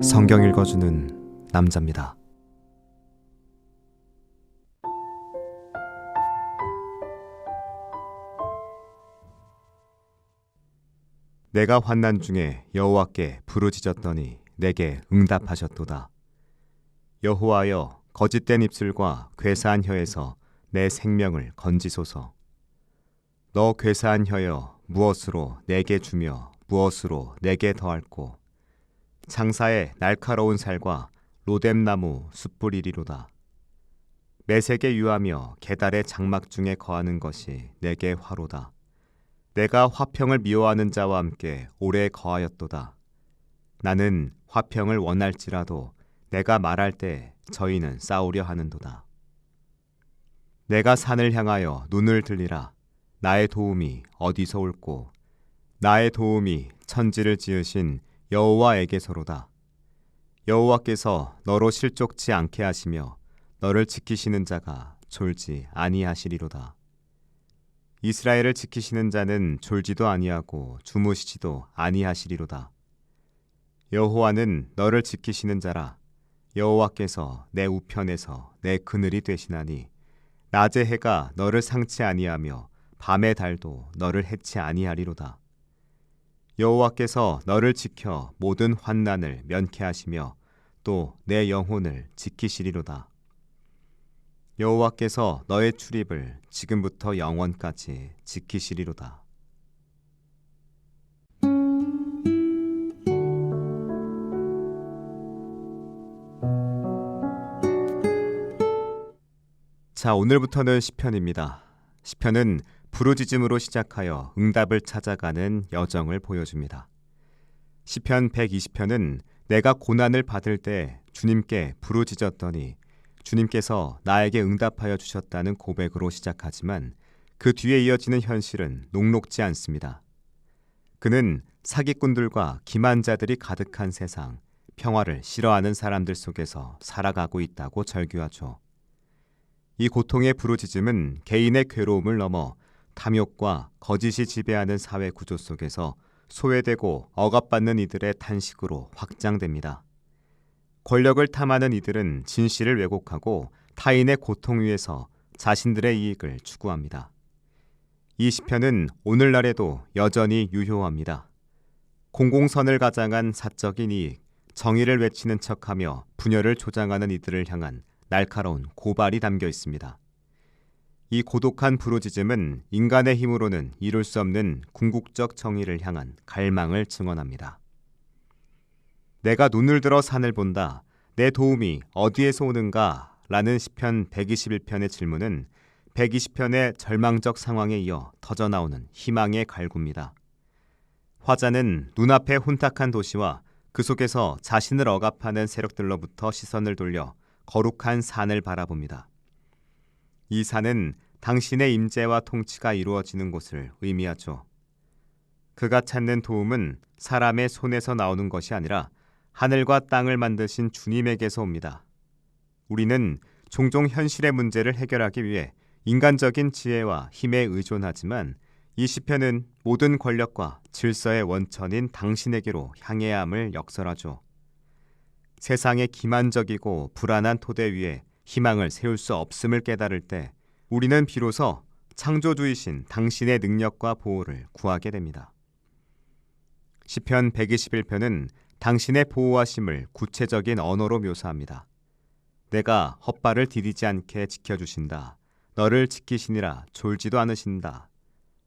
성경 읽어주는 남자입니다. 내가 환난 중에 여호와께 부르짖었더니 내게 응답하셨도다. 여호와여 거짓된 입술과 괴사한 혀에서 내 생명을 건지소서. 너 괴사한 혀여 무엇으로 내게 주며 무엇으로 내게 더할꼬 장사의 날카로운 살과 로뎀나무 숯불이리로다. 매색에 유하며 계달의 장막 중에 거하는 것이 내게 화로다. 내가 화평을 미워하는 자와 함께 오래 거하였도다. 나는 화평을 원할지라도 내가 말할 때 저희는 싸우려 하는도다. 내가 산을 향하여 눈을 들리라. 나의 도움이 어디서 올꼬? 나의 도움이 천지를 지으신 여호와에게서로다. 여호와께서 너로 실족치 않게 하시며 너를 지키시는 자가 졸지 아니하시리로다. 이스라엘을 지키시는 자는 졸지도 아니하고 주무시지도 아니하시리로다. 여호와는 너를 지키시는 자라. 여호와께서 내 우편에서 내 그늘이 되시나니 낮의 해가 너를 상치 아니하며 밤의 달도 너를 해치 아니하리로다. 여호와께서 너를 지켜 모든 환난을 면케하시며 또 내 영혼을 지키시리로다. 여호와께서 너의 출입을 지금부터 영원까지 지키시리로다. 자, 오늘부터는 시편입니다. 시편은 부르짖음으로 시작하여 응답을 찾아가는 여정을 보여줍니다. 시편 120편은 내가 고난을 받을 때 주님께 부르짖었더니 주님께서 나에게 응답하여 주셨다는 고백으로 시작하지만 그 뒤에 이어지는 현실은 녹록지 않습니다. 그는 사기꾼들과 기만자들이 가득한 세상, 평화를 싫어하는 사람들 속에서 살아가고 있다고 절규하죠. 이 고통의 부르짖음은 개인의 괴로움을 넘어 탐욕과 거짓이 지배하는 사회 구조 속에서 소외되고 억압받는 이들의 탄식으로 확장됩니다. 권력을 탐하는 이들은 진실을 왜곡하고 타인의 고통 위에서 자신들의 이익을 추구합니다. 이 시편은 오늘날에도 여전히 유효합니다. 공공선을 가장한 사적인 이익, 정의를 외치는 척하며 분열을 조장하는 이들을 향한 날카로운 고발이 담겨 있습니다. 이 고독한 부르짖음은 인간의 힘으로는 이룰 수 없는 궁극적 정의를 향한 갈망을 증언합니다. 내가 눈을 들어 산을 본다. 내 도움이 어디에서 오는가? 라는 시편 121편의 질문은 120편의 절망적 상황에 이어 터져 나오는 희망의 갈구입니다. 화자는 눈앞의 혼탁한 도시와 그 속에서 자신을 억압하는 세력들로부터 시선을 돌려 거룩한 산을 바라봅니다. 이 산은 당신의 임재와 통치가 이루어지는 곳을 의미하죠. 그가 찾는 도움은 사람의 손에서 나오는 것이 아니라 하늘과 땅을 만드신 주님에게서 옵니다. 우리는 종종 현실의 문제를 해결하기 위해 인간적인 지혜와 힘에 의존하지만 이 시편은 모든 권력과 질서의 원천인 당신에게로 향해야 함을 역설하죠. 세상의 기만적이고 불안한 토대 위에 희망을 세울 수 없음을 깨달을 때 우리는 비로소 창조주이신 당신의 능력과 보호를 구하게 됩니다. 시편 121편은 당신의 보호하심을 구체적인 언어로 묘사합니다. 내가 헛발을 디디지 않게 지켜주신다. 너를 지키시니라 졸지도 않으신다.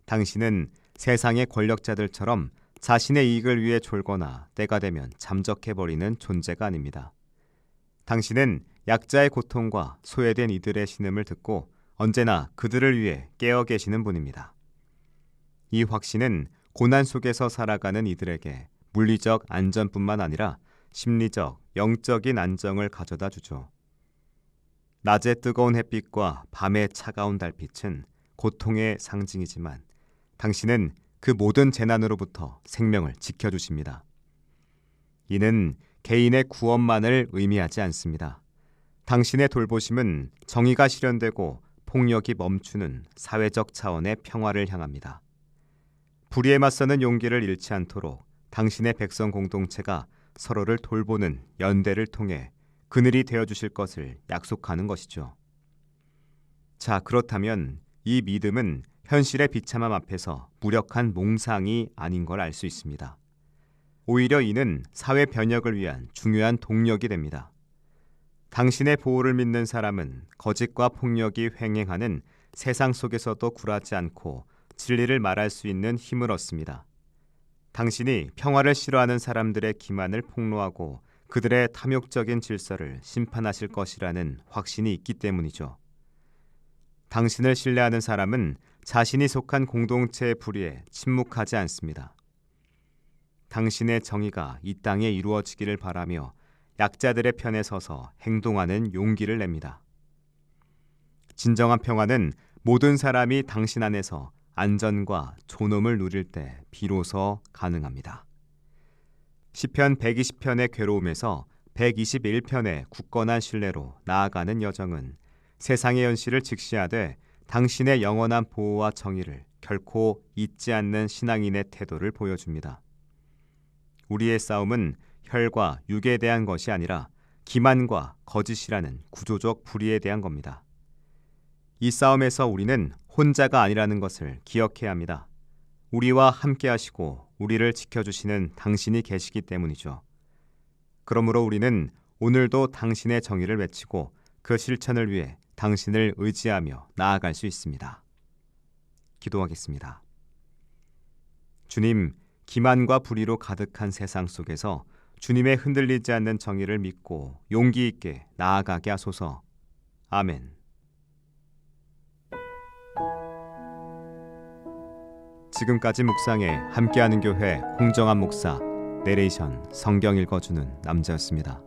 당신은 세상의 권력자들처럼 자신의 이익을 위해 졸거나 때가 되면 잠적해버리는 존재가 아닙니다. 당신은 약자의 고통과 소외된 이들의 신음을 듣고 언제나 그들을 위해 깨어 계시는 분입니다. 이 확신은 고난 속에서 살아가는 이들에게 물리적 안전뿐만 아니라 심리적, 영적인 안정을 가져다 주죠. 낮의 뜨거운 햇빛과 밤의 차가운 달빛은 고통의 상징이지만 당신은 그 모든 재난으로부터 생명을 지켜주십니다. 이는 개인의 구원만을 의미하지 않습니다. 당신의 돌보심은 정의가 실현되고 폭력이 멈추는 사회적 차원의 평화를 향합니다. 불의에 맞서는 용기를 잃지 않도록 당신의 백성 공동체가 서로를 돌보는 연대를 통해 그늘이 되어 주실 것을 약속하는 것이죠. 자, 그렇다면 이 믿음은 현실의 비참함 앞에서 무력한 몽상이 아닌 걸 알 수 있습니다. 오히려 이는 사회 변혁을 위한 중요한 동력이 됩니다. 당신의 보호를 믿는 사람은 거짓과 폭력이 횡행하는 세상 속에서도 굴하지 않고 진리를 말할 수 있는 힘을 얻습니다. 당신이 평화를 싫어하는 사람들의 기만을 폭로하고 그들의 탐욕적인 질서를 심판하실 것이라는 확신이 있기 때문이죠. 당신을 신뢰하는 사람은 자신이 속한 공동체의 불의에 침묵하지 않습니다. 당신의 정의가 이 땅에 이루어지기를 바라며 약자들의 편에 서서 행동하는 용기를 냅니다. 진정한 평화는 모든 사람이 당신 안에서 안전과 존엄을 누릴 때 비로소 가능합니다. 시편 120편의 괴로움에서 121편의 굳건한 신뢰로 나아가는 여정은 세상의 현실을 직시하되 당신의 영원한 보호와 정의를 결코 잊지 않는 신앙인의 태도를 보여줍니다. 우리의 싸움은 혈과 육에 대한 것이 아니라 기만과 거짓이라는 구조적 불의에 대한 겁니다. 이 싸움에서 우리는 혼자가 아니라는 것을 기억해야 합니다. 우리와 함께 하시고 우리를 지켜주시는 당신이 계시기 때문이죠. 그러므로 우리는 오늘도 당신의 정의를 외치고 그 실천을 위해 당신을 의지하며 나아갈 수 있습니다. 기도하겠습니다. 주님, 기만과 불의로 가득한 세상 속에서 주님의 흔들리지 않는 정의를 믿고 용기 있게 나아가게 하소서. 아멘. 지금까지 묵상에 함께하는 교회 홍정한 목사 내레이션 성경 읽어주는 남자였습니다.